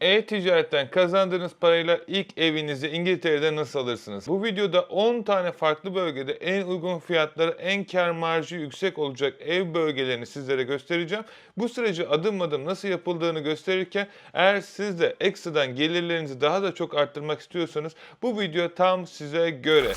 E-ticaretten kazandığınız parayla ilk evinizi İngiltere'de nasıl alırsınız? Bu videoda 10 tane farklı bölgede en uygun fiyatları, en kar marjı yüksek olacak ev bölgelerini sizlere göstereceğim. Bu süreci adım adım nasıl yapıldığını gösterirken eğer siz de ekstradan gelirlerinizi daha da çok arttırmak istiyorsanız bu video tam size göre.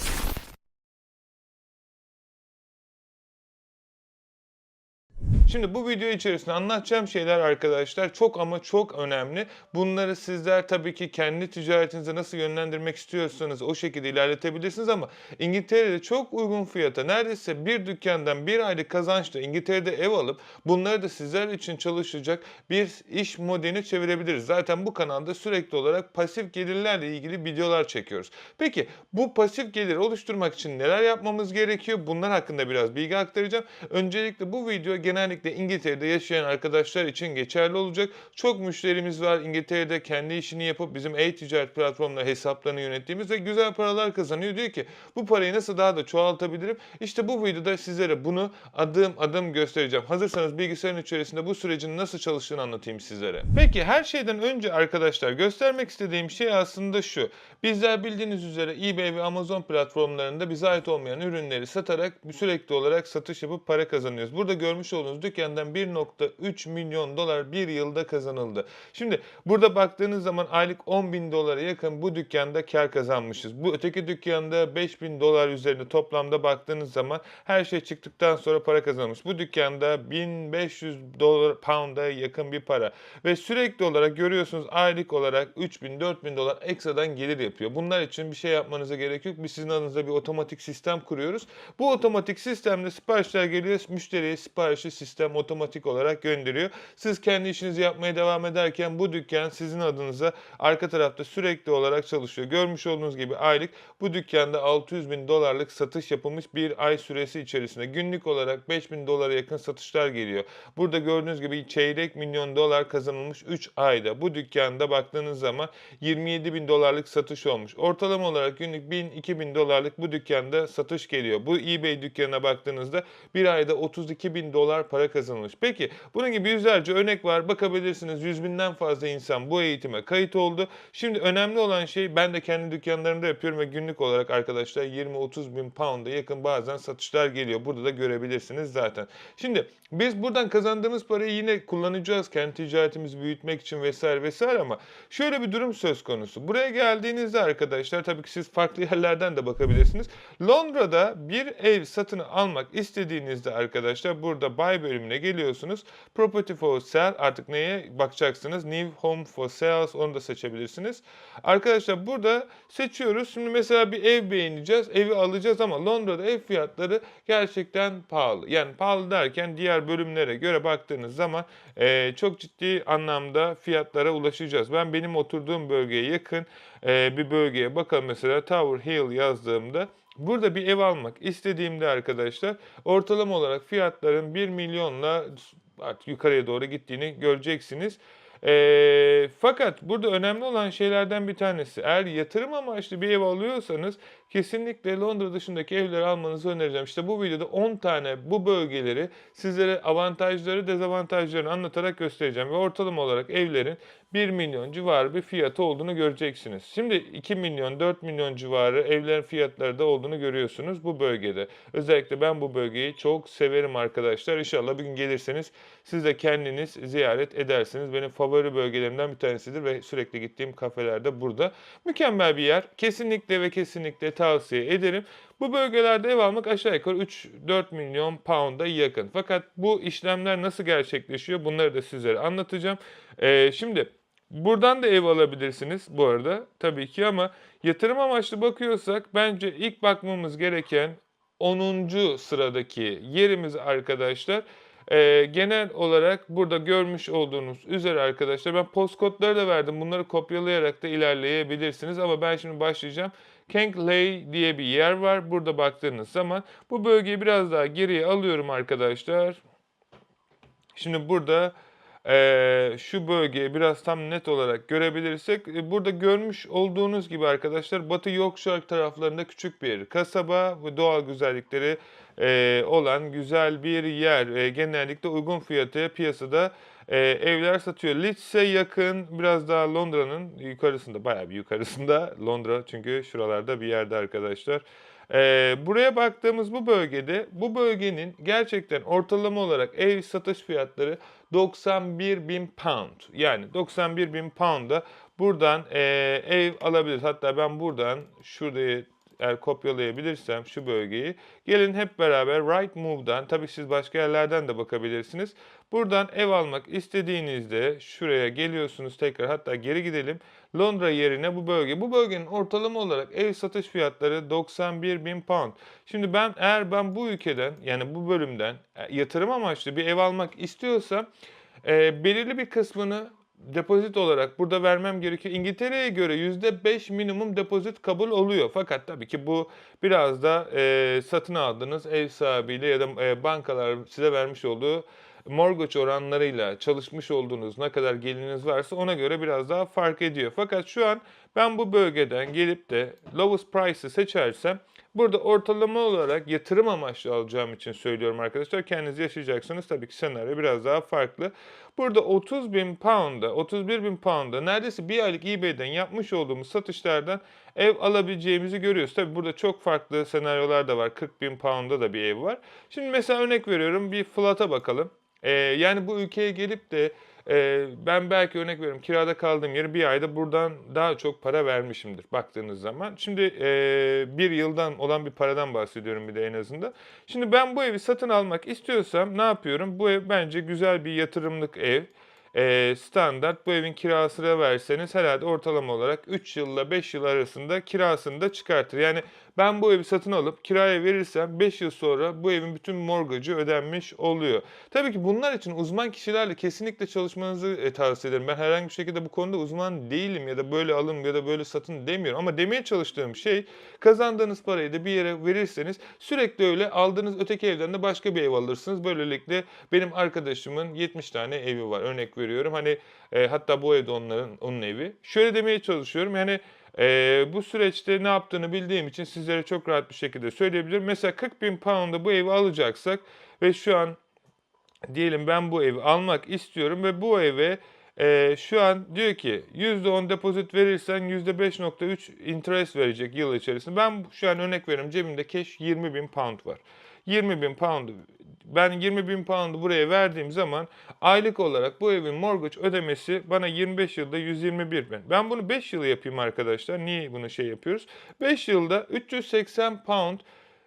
Şimdi bu video içerisinde anlatacağım şeyler arkadaşlar çok ama çok önemli. Bunları sizler tabii ki kendi ticaretinize nasıl yönlendirmek istiyorsanız o şekilde ilerletebilirsiniz ama İngiltere'de çok uygun fiyata neredeyse bir dükkandan bir aylık kazançla İngiltere'de ev alıp bunları da sizler için çalışacak bir iş modeline çevirebiliriz. Zaten bu kanalda sürekli olarak pasif gelirlerle ilgili videolar çekiyoruz. Peki bu pasif gelir oluşturmak için neler yapmamız gerekiyor? Bunlar hakkında biraz bilgi aktaracağım. Öncelikle bu video genellikle İngiltere'de yaşayan arkadaşlar için geçerli olacak. Çok müşterimiz var İngiltere'de kendi işini yapıp bizim e-ticaret platformunda hesaplarını yönettiğimiz ve güzel paralar kazanıyor. Diyor ki bu parayı nasıl daha da çoğaltabilirim? İşte bu videoda sizlere bunu adım adım göstereceğim. Hazırsanız bilgisayarın içerisinde bu sürecin nasıl çalıştığını anlatayım sizlere. Peki her şeyden önce arkadaşlar göstermek istediğim şey aslında şu. Bizler bildiğiniz üzere eBay ve Amazon platformlarında bize ait olmayan ürünleri satarak sürekli olarak satış yapıp para kazanıyoruz. Burada görmüş olduğunuz dükkandan 1.3 milyon dolar bir yılda kazanıldı. Şimdi burada baktığınız zaman aylık 10 bin dolara yakın bu dükkanda kar kazanmışız. Bu öteki dükkanda 5 bin dolar üzerinde toplamda baktığınız zaman her şey çıktıktan sonra para kazanmış. Bu dükkanda 1500 dolar pound'a yakın bir para ve sürekli olarak görüyorsunuz aylık olarak 3000 4000 dolar ekstradan gelir yapıyor. Bunlar için bir şey yapmanıza gerek yok. Biz sizin adınıza bir otomatik sistem kuruyoruz. Bu otomatik sistemde siparişler geliyor. Müşteriye siparişi sistem otomatik olarak gönderiyor. Siz kendi işinizi yapmaya devam ederken bu dükkan sizin adınıza arka tarafta sürekli olarak çalışıyor. Görmüş olduğunuz gibi aylık bu dükkanda 600 bin dolarlık satış yapılmış bir ay süresi içerisinde. Günlük olarak 5 bin dolara yakın satışlar geliyor. Burada gördüğünüz gibi çeyrek milyon dolar kazanılmış 3 ayda. Bu dükkanda baktığınız zaman 27 bin dolarlık satış olmuş. Ortalama olarak günlük 1000-2000 dolarlık bu dükkanda satış geliyor. Bu eBay dükkanına baktığınızda bir ayda 32 bin dolar para kazanılmış. Peki bunun gibi yüzlerce örnek var. Bakabilirsiniz yüz binden fazla insan bu eğitime kayıt oldu. Şimdi önemli olan şey ben de kendi dükkanlarımda yapıyorum ve günlük olarak arkadaşlar 20-30 bin pound'a yakın bazen satışlar geliyor. Burada da görebilirsiniz zaten. Şimdi biz buradan kazandığımız parayı yine kullanacağız kendi ticaretimizi büyütmek için vesaire vesaire ama şöyle bir durum söz konusu. Buraya geldiğinizde arkadaşlar tabii ki siz farklı yerlerden de bakabilirsiniz. Londra'da bir ev satın almak istediğinizde arkadaşlar burada buy bölümüne geliyorsunuz. Property for sale artık neye bakacaksınız? New home for sales onu da seçebilirsiniz. Arkadaşlar burada seçiyoruz. Şimdi mesela bir ev beğeneceğiz. Evi alacağız ama Londra'da ev fiyatları gerçekten pahalı. Yani pahalı derken diğer bölümlere göre baktığınız zaman eee, çok ciddi anlamda fiyatlara ulaşacağız. Ben benim oturduğum bölgeye yakın eee, bir bölgeye bakalım mesela Tower Hill yazdığımda Burada bir ev almak istediğimde arkadaşlar ortalama olarak fiyatların 1 milyonla artık yukarıya doğru gittiğini göreceksiniz. Eee, fakat burada önemli olan şeylerden bir tanesi eğer yatırım amaçlı bir ev alıyorsanız kesinlikle Londra dışındaki evleri almanızı önereceğim. İşte bu videoda 10 tane bu bölgeleri sizlere avantajları dezavantajlarını anlatarak göstereceğim. Ve ortalama olarak evlerin 1 milyon civarı bir fiyatı olduğunu göreceksiniz. Şimdi 2 milyon 4 milyon civarı evlerin fiyatları da olduğunu görüyorsunuz bu bölgede. Özellikle ben bu bölgeyi çok severim arkadaşlar. İnşallah bir gün gelirseniz siz de kendiniz ziyaret edersiniz. Benim favori bölgelerimden bir tanesidir ve sürekli gittiğim kafelerde burada. Mükemmel bir yer. Kesinlikle ve kesinlikle tavsiye ederim. Bu bölgelerde ev almak aşağı yukarı 3-4 milyon pound'a yakın. Fakat bu işlemler nasıl gerçekleşiyor bunları da sizlere anlatacağım. Ee, şimdi buradan da ev alabilirsiniz bu arada tabii ki ama yatırım amaçlı bakıyorsak bence ilk bakmamız gereken 10. sıradaki yerimiz arkadaşlar. Ee, genel olarak burada görmüş olduğunuz üzere arkadaşlar ben postkodları da verdim. Bunları kopyalayarak da ilerleyebilirsiniz ama ben şimdi başlayacağım. Kenkley diye bir yer var. Burada baktığınız zaman bu bölgeyi biraz daha geriye alıyorum arkadaşlar. Şimdi burada eee, şu bölgeyi biraz tam net olarak görebilirsek e, burada görmüş olduğunuz gibi arkadaşlar Batı Yorkshire taraflarında küçük bir kasaba ve doğal güzellikleri eee, olan güzel bir yer. Eee, genellikle uygun fiyatı piyasada e, evler satıyor. Leeds'e yakın biraz daha Londra'nın yukarısında bayağı bir yukarısında Londra çünkü şuralarda bir yerde arkadaşlar. E, buraya baktığımız bu bölgede bu bölgenin gerçekten ortalama olarak ev satış fiyatları 91 bin pound. Yani 91 bin pound'a buradan e, ev alabiliriz. Hatta ben buradan şurayı eğer kopyalayabilirsem şu bölgeyi gelin hep beraber Right Move'dan tabii siz başka yerlerden de bakabilirsiniz. Buradan ev almak istediğinizde şuraya geliyorsunuz tekrar hatta geri gidelim. Londra yerine bu bölge. Bu bölgenin ortalama olarak ev satış fiyatları 91 bin pound. Şimdi ben eğer ben bu ülkeden yani bu bölümden e, yatırım amaçlı bir ev almak istiyorsam e, belirli bir kısmını depozit olarak burada vermem gerekiyor. İngiltere'ye göre %5 minimum depozit kabul oluyor. Fakat tabii ki bu biraz da e, satın aldığınız ev sahibiyle ya da e, bankalar size vermiş olduğu mortgage oranlarıyla çalışmış olduğunuz ne kadar geliriniz varsa ona göre biraz daha fark ediyor. Fakat şu an ben bu bölgeden gelip de lowest price'ı seçersem burada ortalama olarak yatırım amaçlı alacağım için söylüyorum arkadaşlar. Kendiniz yaşayacaksınız. Tabii ki senaryo biraz daha farklı. Burada 30 bin pound'a, 31 bin pound'a neredeyse bir aylık eBay'den yapmış olduğumuz satışlardan ev alabileceğimizi görüyoruz. Tabii burada çok farklı senaryolar da var. 40 bin pound'a da bir ev var. Şimdi mesela örnek veriyorum bir flat'a bakalım. Ee, yani bu ülkeye gelip de e, ben belki örnek veriyorum kirada kaldığım yeri bir ayda buradan daha çok para vermişimdir baktığınız zaman. Şimdi e, bir yıldan olan bir paradan bahsediyorum bir de en azından. Şimdi ben bu evi satın almak istiyorsam ne yapıyorum? Bu ev bence güzel bir yatırımlık ev. E, standart bu evin kirasını verseniz herhalde ortalama olarak 3 yılla 5 yıl arasında kirasını da çıkartır. Yani ben bu evi satın alıp kiraya verirsem 5 yıl sonra bu evin bütün mortgage'ı ödenmiş oluyor. Tabii ki bunlar için uzman kişilerle kesinlikle çalışmanızı e, tavsiye ederim. Ben herhangi bir şekilde bu konuda uzman değilim ya da böyle alın ya da böyle satın demiyorum. Ama demeye çalıştığım şey kazandığınız parayı da bir yere verirseniz sürekli öyle aldığınız öteki evden de başka bir ev alırsınız. Böylelikle benim arkadaşımın 70 tane evi var örnek veriyorum. Hani e, hatta bu evde onların onun evi. Şöyle demeye çalışıyorum yani ee, bu süreçte ne yaptığını bildiğim için sizlere çok rahat bir şekilde söyleyebilirim. Mesela 40 bin pound'a bu evi alacaksak ve şu an diyelim ben bu evi almak istiyorum ve bu eve e, şu an diyor ki %10 depozit verirsen %5.3 interest verecek yıl içerisinde. Ben şu an örnek veriyorum cebimde cash 20 bin pound var. 20 bin pound ben 20 bin pound'u buraya verdiğim zaman aylık olarak bu evin mortgage ödemesi bana 25 yılda 121 bin. Ben bunu 5 yıl yapayım arkadaşlar. Niye bunu şey yapıyoruz? 5 yılda 380 pound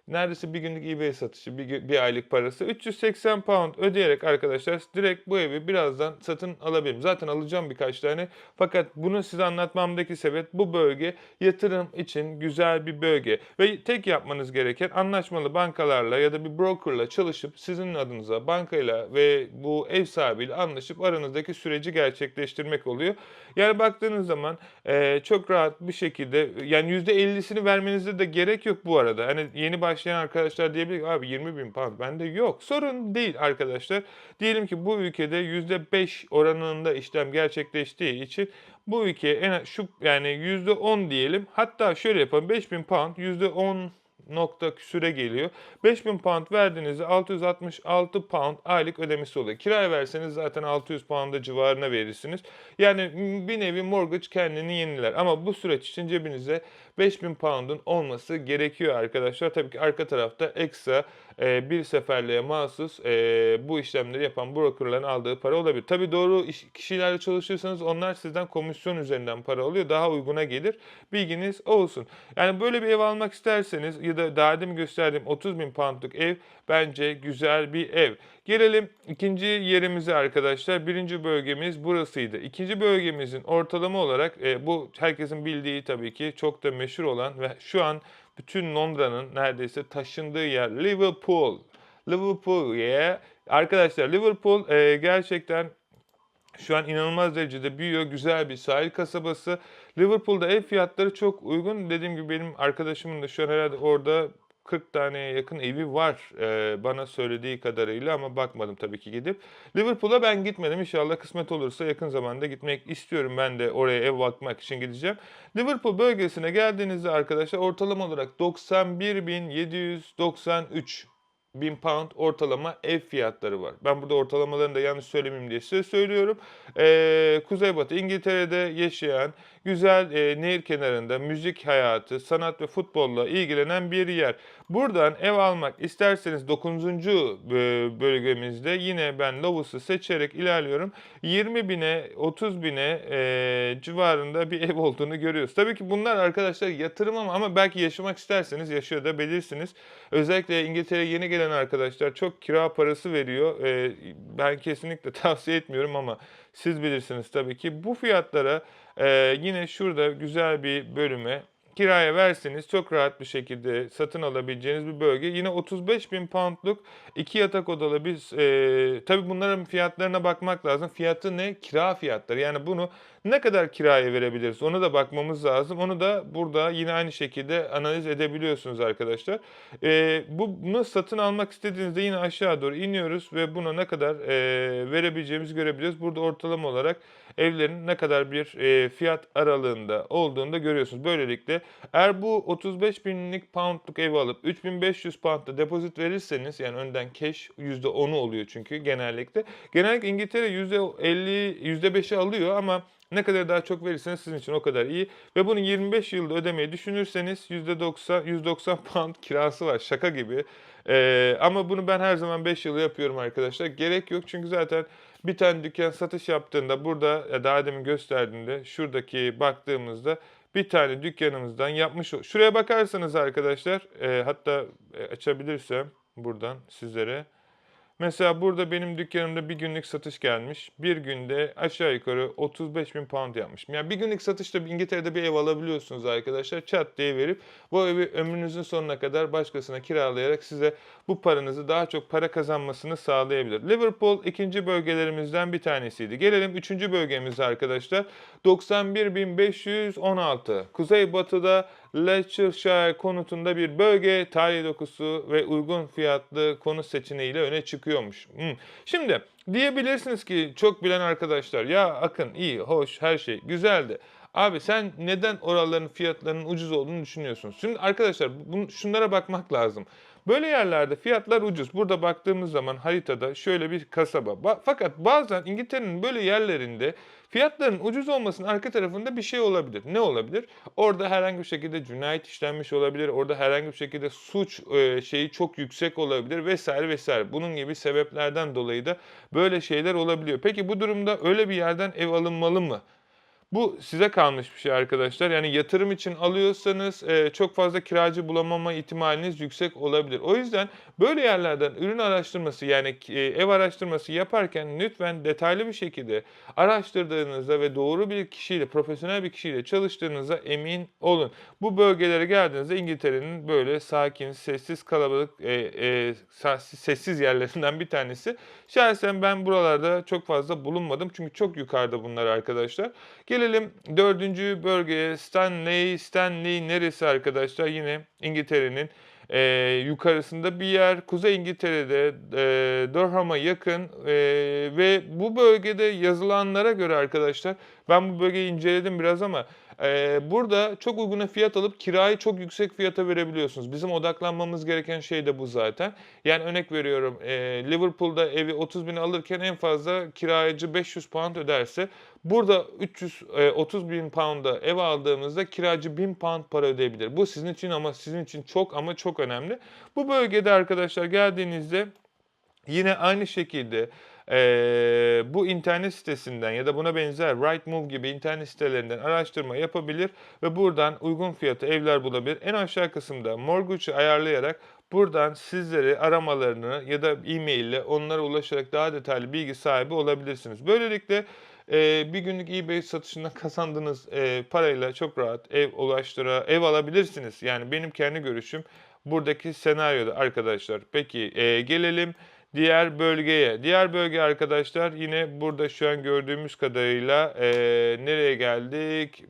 neredeyse bir günlük eBay satışı, bir, bir aylık parası. 380 pound ödeyerek arkadaşlar direkt bu evi birazdan satın alabilirim. Zaten alacağım birkaç tane. Fakat bunu size anlatmamdaki sebep bu bölge yatırım için güzel bir bölge. Ve tek yapmanız gereken anlaşmalı bankalarla ya da bir brokerla çalışıp sizin adınıza bankayla ve bu ev sahibiyle anlaşıp aranızdaki süreci gerçekleştirmek oluyor. Yani baktığınız zaman e, çok rahat bir şekilde yani %50'sini vermenize de gerek yok bu arada. Hani yeni başlayan arkadaşlar diyebilir ki abi 20 bin pound bende yok. Sorun değil arkadaşlar. Diyelim ki bu ülkede %5 oranında işlem gerçekleştiği için bu ülkeye en şu yani %10 diyelim. Hatta şöyle yapalım 5000 pound %10 nokta süre geliyor. 5000 pound verdiğinizde 666 pound aylık ödemesi oluyor. Kiraya verseniz zaten 600 pound'a civarına verirsiniz. Yani bir nevi mortgage kendini yeniler. Ama bu süreç için cebinizde 5000 pound'un olması gerekiyor arkadaşlar. Tabii ki arka tarafta ekstra e, bir seferliğe mahsus e, bu işlemleri yapan brokerların aldığı para olabilir. Tabii doğru iş, kişilerle çalışırsanız onlar sizden komisyon üzerinden para alıyor. Daha uyguna gelir. Bilginiz olsun. Yani böyle bir ev almak isterseniz ya da daha demin gösterdiğim 30 bin poundluk ev bence güzel bir ev. Gelelim ikinci yerimize arkadaşlar. Birinci bölgemiz burasıydı. İkinci bölgemizin ortalama olarak e, bu herkesin bildiği tabii ki çok da meşhur olan ve şu an bütün Londra'nın neredeyse taşındığı yer Liverpool. Liverpool yeah. Arkadaşlar Liverpool e, gerçekten şu an inanılmaz derecede büyüyor. Güzel bir sahil kasabası. Liverpool'da ev fiyatları çok uygun. Dediğim gibi benim arkadaşımın da şu an herhalde orada 40 taneye yakın evi var e, bana söylediği kadarıyla ama bakmadım tabii ki gidip. Liverpool'a ben gitmedim. İnşallah kısmet olursa yakın zamanda gitmek istiyorum. Ben de oraya ev bakmak için gideceğim. Liverpool bölgesine geldiğinizde arkadaşlar ortalama olarak 91.793 bin pound ortalama ev fiyatları var. Ben burada ortalamalarını da yanlış söylemeyeyim diye size söylüyorum. Ee, Kuzeybatı İngiltere'de yaşayan, güzel e, nehir kenarında müzik hayatı, sanat ve futbolla ilgilenen bir yer. Buradan ev almak isterseniz 9. e, bölgemizde yine ben Lovus'u seçerek ilerliyorum. 20 bine 30 bine e, civarında bir ev olduğunu görüyoruz. Tabii ki bunlar arkadaşlar yatırım ama, ama belki yaşamak isterseniz yaşıyor da bilirsiniz. Özellikle İngiltere'ye yeni gelen arkadaşlar çok kira parası veriyor. E, ben kesinlikle tavsiye etmiyorum ama siz bilirsiniz tabii ki. Bu fiyatlara e, yine şurada güzel bir bölüme kiraya verseniz çok rahat bir şekilde satın alabileceğiniz bir bölge. Yine 35 bin poundluk iki yatak odalı biz e, tabii bunların fiyatlarına bakmak lazım. Fiyatı ne? Kira fiyatları. Yani bunu ne kadar kiraya verebiliriz? Onu da bakmamız lazım. Onu da burada yine aynı şekilde analiz edebiliyorsunuz arkadaşlar. E, bu bunu satın almak istediğinizde yine aşağı doğru iniyoruz ve buna ne kadar e, verebileceğimizi görebiliyoruz. Burada ortalama olarak evlerin ne kadar bir e, fiyat aralığında olduğunu da görüyorsunuz. Böylelikle eğer bu 35 binlik poundluk evi alıp 3500 poundda depozit verirseniz yani önden cash %10'u oluyor çünkü genellikle. Genellikle İngiltere %50, %5'i alıyor ama ne kadar daha çok verirseniz sizin için o kadar iyi. Ve bunu 25 yılda ödemeyi düşünürseniz %90, 190 pound kirası var şaka gibi. Ee, ama bunu ben her zaman 5 yılı yapıyorum arkadaşlar. Gerek yok çünkü zaten bir tane dükkan satış yaptığında burada daha demin gösterdiğimde şuradaki baktığımızda bir tane dükkanımızdan yapmış. Şuraya bakarsanız arkadaşlar e, hatta e, açabilirsem buradan sizlere. Mesela burada benim dükkanımda bir günlük satış gelmiş. Bir günde aşağı yukarı 35 bin pound yapmışım. Yani bir günlük satışta İngiltere'de bir ev alabiliyorsunuz arkadaşlar. Çat diye verip bu evi ömrünüzün sonuna kadar başkasına kiralayarak size bu paranızı daha çok para kazanmasını sağlayabilir. Liverpool ikinci bölgelerimizden bir tanesiydi. Gelelim üçüncü bölgemize arkadaşlar. 91.516. Kuzeybatıda Leicestershire konutunda bir bölge tarihi dokusu ve uygun fiyatlı konut seçeneğiyle öne çıkıyormuş. Hmm. Şimdi diyebilirsiniz ki çok bilen arkadaşlar ya Akın iyi, hoş, her şey güzeldi. Abi sen neden oraların fiyatlarının ucuz olduğunu düşünüyorsun? Şimdi arkadaşlar bunu, şunlara bakmak lazım. Böyle yerlerde fiyatlar ucuz. Burada baktığımız zaman haritada şöyle bir kasaba. Ba- Fakat bazen İngiltere'nin böyle yerlerinde fiyatların ucuz olmasının arka tarafında bir şey olabilir. Ne olabilir? Orada herhangi bir şekilde cinayet işlenmiş olabilir. Orada herhangi bir şekilde suç e, şeyi çok yüksek olabilir vesaire vesaire. Bunun gibi sebeplerden dolayı da böyle şeyler olabiliyor. Peki bu durumda öyle bir yerden ev alınmalı mı? Bu size kalmış bir şey arkadaşlar. Yani yatırım için alıyorsanız e, çok fazla kiracı bulamama ihtimaliniz yüksek olabilir. O yüzden böyle yerlerden ürün araştırması yani e, ev araştırması yaparken lütfen detaylı bir şekilde araştırdığınızda ve doğru bir kişiyle, profesyonel bir kişiyle çalıştığınıza emin olun. Bu bölgelere geldiğinizde İngiltere'nin böyle sakin, sessiz, kalabalık, e, e, sessiz yerlerinden bir tanesi. Şahsen ben buralarda çok fazla bulunmadım çünkü çok yukarıda bunlar arkadaşlar. Gelelim dördüncü bölgeye Stanley. Stanley neresi arkadaşlar? Yine İngiltere'nin e, yukarısında bir yer. Kuzey İngiltere'de e, Durham'a yakın e, ve bu bölgede yazılanlara göre arkadaşlar ben bu bölgeyi inceledim biraz ama e, burada çok uyguna fiyat alıp kirayı çok yüksek fiyata verebiliyorsunuz. Bizim odaklanmamız gereken şey de bu zaten. Yani örnek veriyorum e, Liverpool'da evi 30 bin alırken en fazla kiracı 500 pound öderse burada 330 bin pound'a ev aldığımızda kiracı 1000 pound para ödeyebilir. Bu sizin için ama sizin için çok ama çok önemli. Bu bölgede arkadaşlar geldiğinizde yine aynı şekilde eee, bu internet sitesinden ya da buna benzer Rightmove gibi internet sitelerinden araştırma yapabilir ve buradan uygun fiyatı evler bulabilir. En aşağı kısımda mortgage'ı ayarlayarak buradan sizleri aramalarını ya da e-mail ile onlara ulaşarak daha detaylı bilgi sahibi olabilirsiniz. Böylelikle eee, bir günlük eBay satışından kazandığınız eee, parayla çok rahat ev ulaştıra ev alabilirsiniz. Yani benim kendi görüşüm buradaki senaryoda arkadaşlar. Peki eee, gelelim diğer bölgeye. Diğer bölge arkadaşlar yine burada şu an gördüğümüz kadarıyla eee, nereye geldik?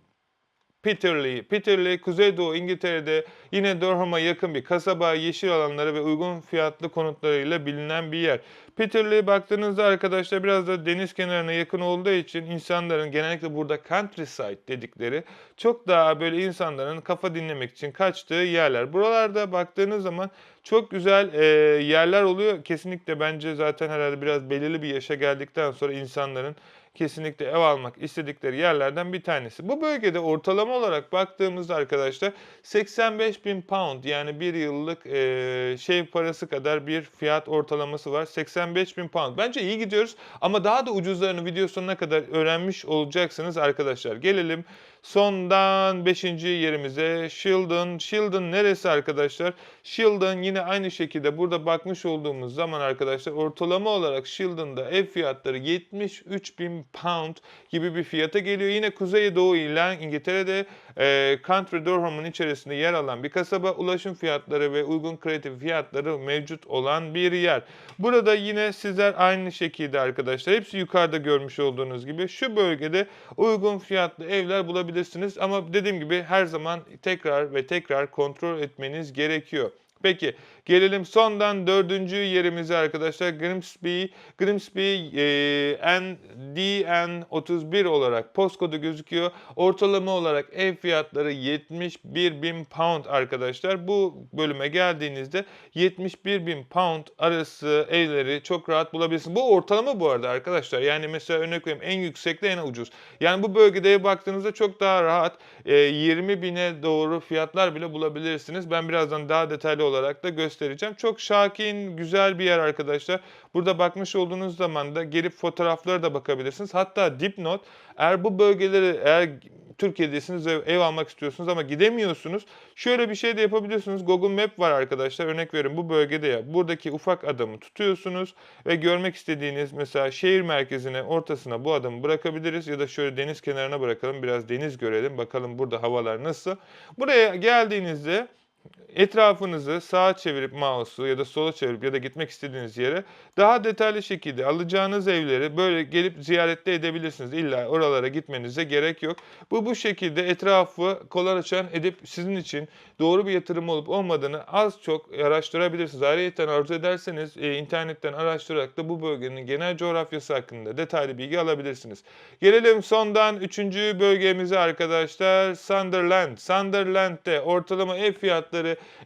Peterlee. Peterlee Kuzeydoğu İngiltere'de yine Durham'a yakın bir kasaba, yeşil alanları ve uygun fiyatlı konutlarıyla bilinen bir yer. Peterlee baktığınızda arkadaşlar biraz da deniz kenarına yakın olduğu için insanların genellikle burada countryside dedikleri çok daha böyle insanların kafa dinlemek için kaçtığı yerler. Buralarda baktığınız zaman çok güzel e, yerler oluyor. Kesinlikle bence zaten herhalde biraz belirli bir yaşa geldikten sonra insanların kesinlikle ev almak istedikleri yerlerden bir tanesi. Bu bölgede ortalama olarak baktığımızda arkadaşlar 85 bin pound yani bir yıllık e, şey parası kadar bir fiyat ortalaması var. 85 bin pound. Bence iyi gidiyoruz ama daha da ucuzlarını video sonuna kadar öğrenmiş olacaksınız arkadaşlar. Gelelim sondan 5. yerimize Shildon. Shildon neresi arkadaşlar? Shildon yine aynı şekilde burada bakmış olduğumuz zaman arkadaşlar ortalama olarak Shildon'da ev fiyatları 73 bin pound gibi bir fiyata geliyor. Yine Kuzeydoğu ile İngiltere'de e, Country Durham'ın içerisinde yer alan bir kasaba. Ulaşım fiyatları ve uygun kreatif fiyatları mevcut olan bir yer. Burada yine sizler aynı şekilde arkadaşlar hepsi yukarıda görmüş olduğunuz gibi şu bölgede uygun fiyatlı evler bulabilirsiniz. Ama dediğim gibi her zaman tekrar ve tekrar kontrol etmeniz gerekiyor. Peki gelelim sondan dördüncü yerimize arkadaşlar Grimsby. Grimsby e, NDN31 olarak postkodu gözüküyor. Ortalama olarak ev fiyatları 71 bin pound arkadaşlar. Bu bölüme geldiğinizde 71 bin pound arası evleri çok rahat bulabilirsiniz. Bu ortalama bu arada arkadaşlar. Yani mesela örnek vereyim en yüksekle en ucuz. Yani bu bölgede baktığınızda çok daha rahat e, 20 bine doğru fiyatlar bile bulabilirsiniz. Ben birazdan daha detaylı olarak da göstereceğim. Çok şakin, güzel bir yer arkadaşlar. Burada bakmış olduğunuz zaman da gelip fotoğraflara da bakabilirsiniz. Hatta dipnot eğer bu bölgeleri eğer Türkiye'desiniz ve ev almak istiyorsunuz ama gidemiyorsunuz. Şöyle bir şey de yapabiliyorsunuz. Google Map var arkadaşlar. Örnek verin bu bölgede ya. Buradaki ufak adamı tutuyorsunuz ve görmek istediğiniz mesela şehir merkezine ortasına bu adamı bırakabiliriz ya da şöyle deniz kenarına bırakalım. Biraz deniz görelim. Bakalım burada havalar nasıl. Buraya geldiğinizde etrafınızı sağa çevirip mouse'u ya da sola çevirip ya da gitmek istediğiniz yere daha detaylı şekilde alacağınız evleri böyle gelip ziyarette edebilirsiniz. İlla oralara gitmenize gerek yok. Bu bu şekilde etrafı kolaçan edip sizin için doğru bir yatırım olup olmadığını az çok araştırabilirsiniz. Ayrıca arzu ederseniz e, internetten araştırarak da bu bölgenin genel coğrafyası hakkında detaylı bilgi alabilirsiniz. Gelelim sondan üçüncü bölgemize arkadaşlar Sunderland. Sunderland'de ortalama ev fiyatları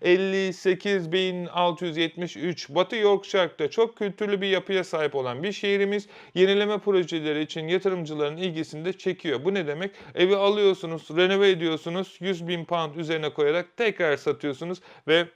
58.673. Batı Yorkshire'da çok kültürlü bir yapıya sahip olan bir şehrimiz yenileme projeleri için yatırımcıların ilgisini de çekiyor. Bu ne demek? Evi alıyorsunuz, renove ediyorsunuz, 100 bin pound üzerine koyarak tekrar satıyorsunuz ve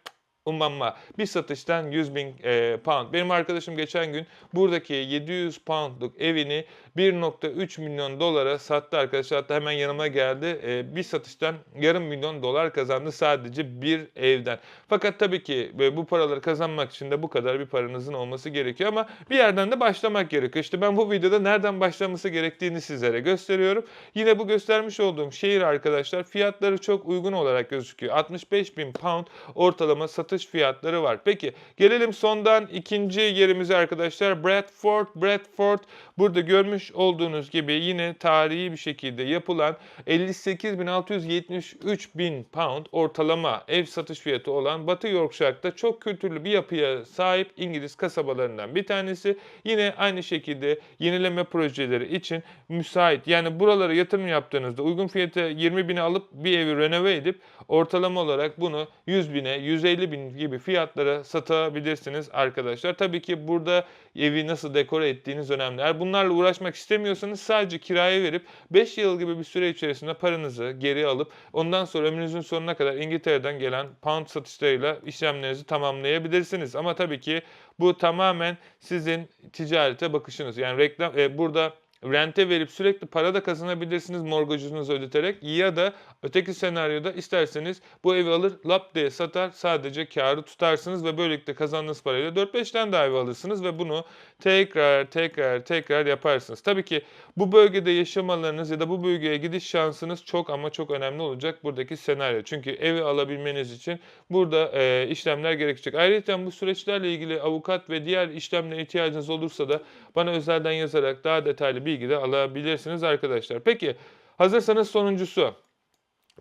Ummanma. Bir satıştan 100 bin e, pound. Benim arkadaşım geçen gün buradaki 700 poundluk evini 1.3 milyon dolara sattı arkadaşlar. Hatta hemen yanıma geldi. E, bir satıştan yarım milyon dolar kazandı sadece bir evden. Fakat tabii ki e, bu paraları kazanmak için de bu kadar bir paranızın olması gerekiyor ama bir yerden de başlamak gerekiyor. İşte ben bu videoda nereden başlaması gerektiğini sizlere gösteriyorum. Yine bu göstermiş olduğum şehir arkadaşlar fiyatları çok uygun olarak gözüküyor. 65 bin pound ortalama satış fiyatları var. Peki gelelim sondan ikinci yerimize arkadaşlar. Bradford. Bradford burada görmüş olduğunuz gibi yine tarihi bir şekilde yapılan 58.673 bin pound ortalama ev satış fiyatı olan Batı Yorkshire'da çok kültürlü bir yapıya sahip İngiliz kasabalarından bir tanesi. Yine aynı şekilde yenileme projeleri için müsait. Yani buralara yatırım yaptığınızda uygun fiyata 20 bine alıp bir evi renove edip ortalama olarak bunu 100 bine, 150 bin gibi fiyatlara satabilirsiniz arkadaşlar. Tabii ki burada evi nasıl dekore ettiğiniz önemli. Eğer bunlarla uğraşmak istemiyorsanız sadece kiraya verip 5 yıl gibi bir süre içerisinde paranızı geri alıp ondan sonra ömrünüzün sonuna kadar İngiltere'den gelen pound satışlarıyla işlemlerinizi tamamlayabilirsiniz. Ama tabii ki bu tamamen sizin ticarete bakışınız. Yani reklam e, burada rente verip sürekli para da kazanabilirsiniz mortgage'unuzu ödeterek ya da öteki senaryoda isterseniz bu evi alır lap diye satar sadece karı tutarsınız ve böylelikle kazandığınız parayla 4-5 tane daha ev alırsınız ve bunu tekrar tekrar tekrar yaparsınız. Tabii ki bu bölgede yaşamalarınız ya da bu bölgeye gidiş şansınız çok ama çok önemli olacak buradaki senaryo. Çünkü evi alabilmeniz için burada e, işlemler gerekecek. Ayrıca bu süreçlerle ilgili avukat ve diğer işlemlere ihtiyacınız olursa da bana özelden yazarak daha detaylı bilgi de alabilirsiniz arkadaşlar. Peki hazırsanız sonuncusu.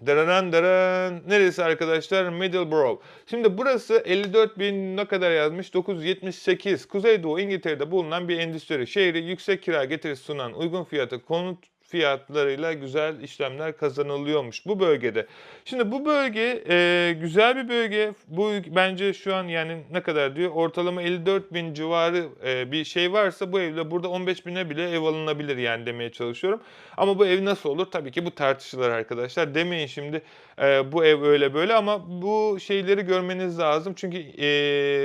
Dararan daran. Neresi arkadaşlar? Middleborough. Şimdi burası 54 bin ne kadar yazmış? 978. Kuzeydoğu İngiltere'de bulunan bir endüstri şehri. Yüksek kira getirisi sunan uygun fiyatı konut fiyatlarıyla güzel işlemler kazanılıyormuş bu bölgede. Şimdi bu bölge e, güzel bir bölge. Bu bence şu an yani ne kadar diyor? Ortalama 54 bin civarı e, bir şey varsa bu evle burada 15 bine bile ev alınabilir yani demeye çalışıyorum. Ama bu ev nasıl olur? Tabii ki bu tartışılır arkadaşlar. Demeyin şimdi e, bu ev öyle böyle ama bu şeyleri görmeniz lazım. Çünkü e,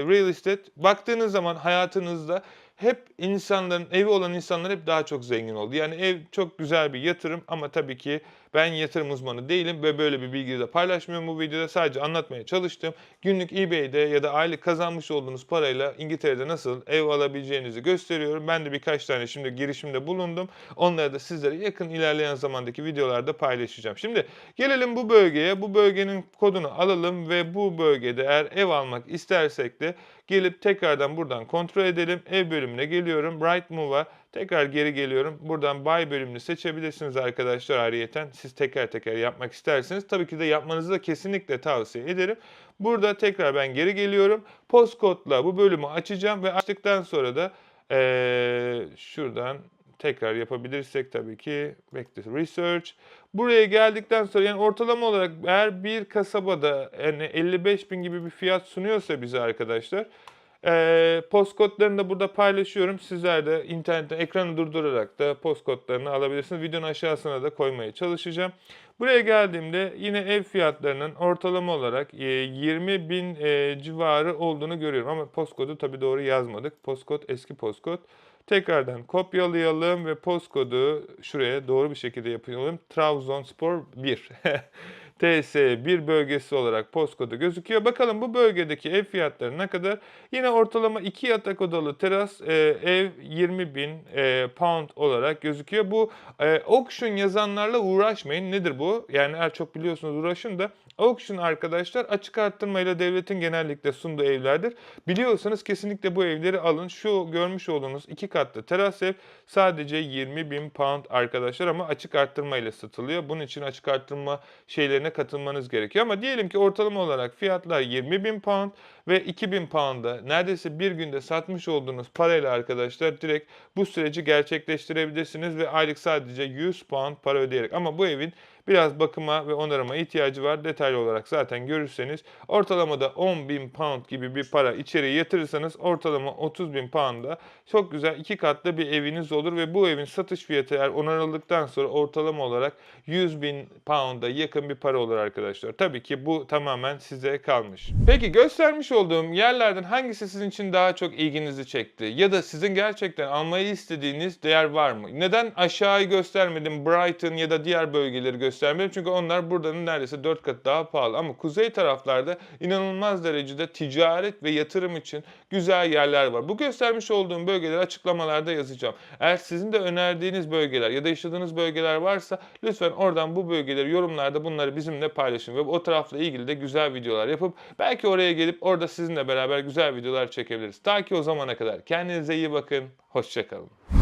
real estate baktığınız zaman hayatınızda hep insanların, evi olan insanlar hep daha çok zengin oldu. Yani ev çok güzel bir yatırım ama tabii ki ben yatırım uzmanı değilim ve böyle bir bilgiyi de paylaşmıyorum bu videoda. Sadece anlatmaya çalıştım. Günlük eBay'de ya da aylık kazanmış olduğunuz parayla İngiltere'de nasıl ev alabileceğinizi gösteriyorum. Ben de birkaç tane şimdi girişimde bulundum. Onları da sizlere yakın ilerleyen zamandaki videolarda paylaşacağım. Şimdi gelelim bu bölgeye. Bu bölgenin kodunu alalım ve bu bölgede eğer ev almak istersek de gelip tekrardan buradan kontrol edelim. Ev bölümüne geliyorum. Right Move'a tekrar geri geliyorum. Buradan Buy bölümünü seçebilirsiniz arkadaşlar ayrıyeten. Siz teker teker yapmak isterseniz tabii ki de yapmanızı da kesinlikle tavsiye ederim. Burada tekrar ben geri geliyorum. Postcode'la bu bölümü açacağım ve açtıktan sonra da eee, şuradan tekrar yapabilirsek tabii ki bekle research. Buraya geldikten sonra yani ortalama olarak eğer bir kasabada yani 55 bin gibi bir fiyat sunuyorsa bize arkadaşlar ee, postkodlarını da burada paylaşıyorum. Sizler de internette ekranı durdurarak da postkodlarını alabilirsiniz. Videonun aşağısına da koymaya çalışacağım. Buraya geldiğimde yine ev fiyatlarının ortalama olarak e, 20 bin e, civarı olduğunu görüyorum. Ama postkodu tabii doğru yazmadık. Postkod eski postkod. Tekrardan kopyalayalım ve postkodu şuraya doğru bir şekilde yapalım. Trabzonspor 1. TS1 bölgesi olarak postkodu gözüküyor. Bakalım bu bölgedeki ev fiyatları ne kadar? Yine ortalama 2 yatak odalı teras e, ev 20 bin e, pound olarak gözüküyor. Bu e, auction yazanlarla uğraşmayın. Nedir bu? Yani eğer çok biliyorsunuz uğraşın da auction arkadaşlar açık arttırmayla devletin genellikle sunduğu evlerdir. Biliyorsanız kesinlikle bu evleri alın. Şu görmüş olduğunuz iki katlı teras ev sadece 20 bin pound arkadaşlar ama açık arttırmayla satılıyor. Bunun için açık arttırma şeylerine katılmanız gerekiyor. Ama diyelim ki ortalama olarak fiyatlar 20 bin pound ve 2000 pound'a neredeyse bir günde satmış olduğunuz parayla arkadaşlar direkt bu süreci gerçekleştirebilirsiniz ve aylık sadece 100 pound para ödeyerek. Ama bu evin biraz bakıma ve onarıma ihtiyacı var. Detaylı olarak zaten görürseniz ortalamada 10 bin pound gibi bir para içeriye yatırırsanız ortalama 30 bin pound'a çok güzel iki katlı bir eviniz olur ve bu evin satış fiyatı eğer onarıldıktan sonra ortalama olarak 100 bin pound'a yakın bir para olur arkadaşlar. Tabii ki bu tamamen size kalmış. Peki göstermiş olduğum yerlerden hangisi sizin için daha çok ilginizi çekti? Ya da sizin gerçekten almayı istediğiniz değer var mı? Neden aşağıyı göstermedim, Brighton ya da diğer bölgeleri göstermedim? Çünkü onlar buradanın neredeyse 4 kat daha pahalı. Ama kuzey taraflarda inanılmaz derecede ticaret ve yatırım için güzel yerler var. Bu göstermiş olduğum bölgeleri açıklamalarda yazacağım. Eğer sizin de önerdiğiniz bölgeler ya da yaşadığınız bölgeler varsa lütfen oradan bu bölgeleri yorumlarda bunları bizimle paylaşın ve o tarafla ilgili de güzel videolar yapıp belki oraya gelip orada sizinle beraber güzel videolar çekebiliriz. Ta ki o zamana kadar kendinize iyi bakın, hoşçakalın.